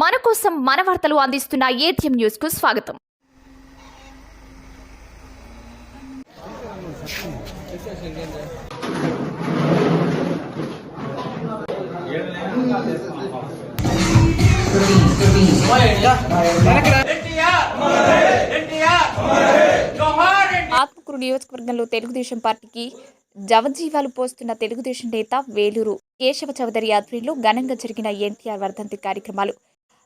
మన కోసం మన వార్తలు అందిస్తున్న ఏటీఎం న్యూస్కు స్వాగతం. ఆత్మకూరు నియోజకవర్గంలో తెలుగుదేశం పార్టీకి జవజీవాలు పోస్తున్న తెలుగుదేశం నేత వేలూరు కేశవ చౌదరి ఆధ్వర్యంలో ఘనంగా జరిగిన ఎన్టీఆర్ వర్ధంతి కార్యక్రమాలు.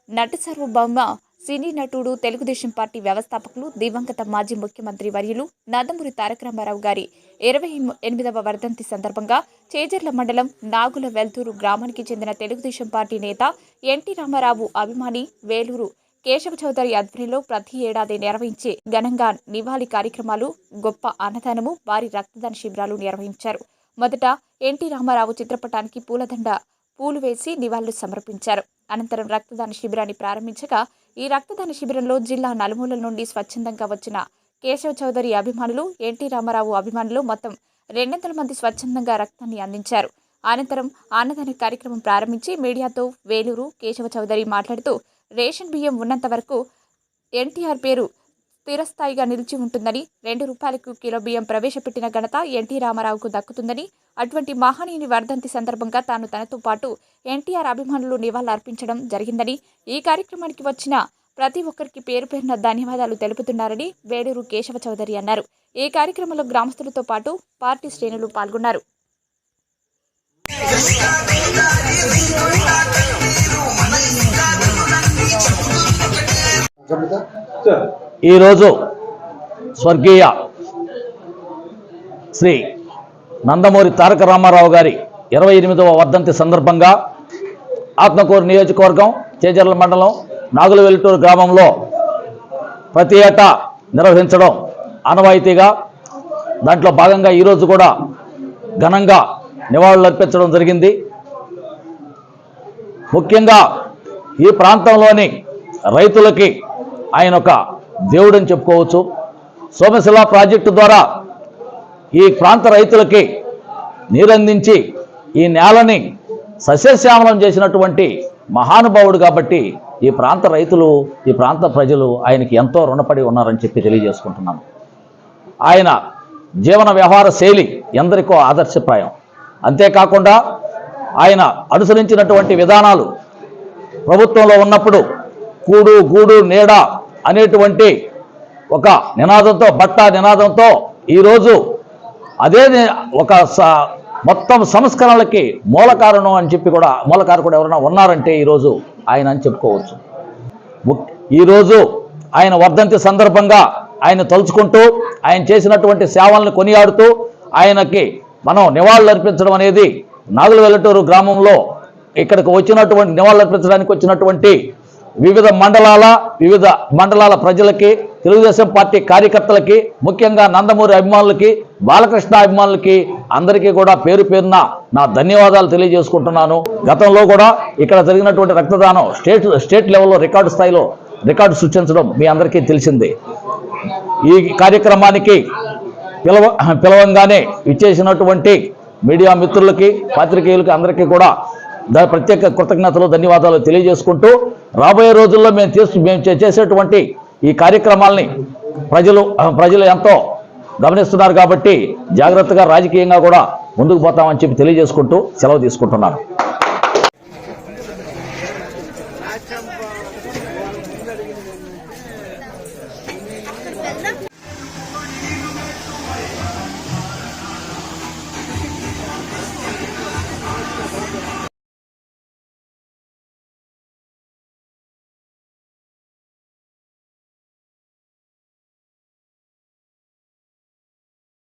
నటి సార్వభౌమ సినీ నటుడు తెలుగుదేశం పార్టీ వ్యవస్థాపకులు దివంగత మాజీ ముఖ్యమంత్రి వర్యులు నందమూరి తారక రామారావు గారి ఇరవై ఎనిమిదవ వర్ధంతి సందర్భంగా చేజర్ల మండలం నాగుల వెల్తూరు గ్రామానికి చెందిన తెలుగుదేశం పార్టీ నేత ఎన్టీ రామారావు అభిమాని వేలూరు కేశవ చౌదరి ఆధ్వర్యంలో ప్రతి ఏడాది నిర్వహించే ఘనంగా నివాళి కార్యక్రమాలు గొప్ప అన్నదానము వారి రక్తదాన శిబిరాలు నిర్వహించారు. మొదట ఎన్టీ రామారావు చిత్రపటానికి పూలదండ పూలు వేసి నివాళులు సమర్పించారు. అనంతరం రక్తదాన శిబిరాన్ని ప్రారంభించగా ఈ రక్తదాన శిబిరంలో జిల్లా నలుమూలల నుండి స్వచ్ఛందంగా వచ్చిన కేశవ చౌదరి అభిమానులు ఎన్టీ రామారావు అభిమానులు మొత్తం రెండొందల మంది స్వచ్ఛందంగా రక్తాన్ని అందించారు. అనంతరం అన్నదాన కార్యక్రమం ప్రారంభించి మీడియాతో వేలూరు కేశవ చౌదరి మాట్లాడుతూ రేషన్ బియ్యం ఉన్నంత వరకు ఎన్టీఆర్ పేరు స్థిరస్థాయిగా నిలిచి ఉంటుందని రెండు రూపాయలకు కిలో బియ్యం ప్రవేశపెట్టిన ఘనత ఎన్టీ రామారావుకు దక్కుతుందని అటువంటి మహనీయుని వర్ధంతి సందర్భంగా తాను తనతో పాటు ఎన్టీఆర్ అభిమానులు నివాళులర్పించడం జరిగిందని ఈ కార్యక్రమానికి వచ్చిన ప్రతి ఒక్కరికి పేరు పేరున ధన్యవాదాలు తెలుపుతున్నారని వేడూరు కేశవ చౌదరి అన్నారు. ఈ కార్యక్రమంలో గ్రామస్తులతో పాటు పార్టీ శ్రేణులు పాల్గొన్నారు. ఈరోజు స్వర్గీయ శ్రీ నందమూరి తారక రామారావు గారి ఇరవై ఎనిమిదవ వర్ధంతి సందర్భంగా ఆత్మకూరు నియోజకవర్గం చేజర్ల మండలం నాగుల వెల్టూరు గ్రామంలో ప్రతి ఏటా నిర్వహించడం ఆనవాయితీగా దాంట్లో భాగంగా ఈరోజు కూడా ఘనంగా నివాళులు అర్పించడం జరిగింది. ముఖ్యంగా ఈ ప్రాంతంలోని రైతులకి ఆయన ఒక దేవుడని చెప్పుకోవచ్చు. సోమశిల ప్రాజెక్టు ద్వారా ఈ ప్రాంత రైతులకి నీరందించి ఈ నేలని సస్యశ్యామలం చేసినటువంటి మహానుభావుడు కాబట్టి ఈ ప్రాంత రైతులు ఈ ప్రాంత ప్రజలు ఆయనకి ఎంతో రుణపడి ఉన్నారని చెప్పి తెలియజేసుకుంటున్నాను. ఆయన జీవన వ్యవహార శైలి ఎందరికో ఆదర్శప్రాయం. అంతేకాకుండా ఆయన అనుసరించినటువంటి విధానాలు ప్రభుత్వంలో ఉన్నప్పుడు కూడు గూడు నీడ అనేటువంటి ఒక నినాదంతో బట్ట నినాదంతో ఈరోజు అదే ఒక స- మొత్తం సంస్కరణలకి మూలకారణం అని చెప్పి కూడా మూలకారకుడు ఎవరైనా ఉన్నారంటే ఈరోజు ఆయన అని చెప్పుకోవచ్చు. ముక్- ఈరోజు ఆయన వర్ధంతి సందర్భంగా ఆయన తలుచుకుంటూ ఆయన చేసినటువంటి సేవలను కొనియాడుతూ ఆయనకి మనం నివాళులు అర్పించడం అనేది నాగుల వెల్లటూరు గ్రామంలో ఇక్కడికి వచ్చినటువంటి నివాళులు అర్పించడానికి వచ్చినటువంటి వివిధ మండలాల వివిధ మండలాల ప్రజలకి తెలుగుదేశం పార్టీ కార్యకర్తలకి ముఖ్యంగా నందమూరి అభిమానులకి బాలకృష్ణ అభిమానులకి అందరికీ కూడా పేరు పేరున నా ధన్యవాదాలు తెలియజేసుకుంటున్నాను. గతంలో కూడా ఇక్కడ జరిగినటువంటి రక్తదానం స్టేట్ స్టేట్ లెవెల్లో రికార్డు స్థాయిలో రికార్డు సృష్టించడం మీ అందరికీ తెలిసిందే. ఈ కార్యక్రమానికి పిలవ పిలవంగానే ఇచ్చేసినటువంటి మీడియా మిత్రులకి పాత్రికేయులకి అందరికీ కూడా దాని ప్రత్యేక కృతజ్ఞతలు ధన్యవాదాలు తెలియజేసుకుంటూ రాబోయే రోజుల్లో మేము తీసు మేము చే- చేసేటువంటి ఈ కార్యక్రమాల్ని ప్రజలు ప్రజలు ఎంతో గమనిస్తున్నారు కాబట్టి జాగ్రత్తగా రాజకీయంగా కూడా ముందుకు పోతామని చెప్పి తెలియజేసుకుంటూ సెలవు తీసుకుంటున్నాను.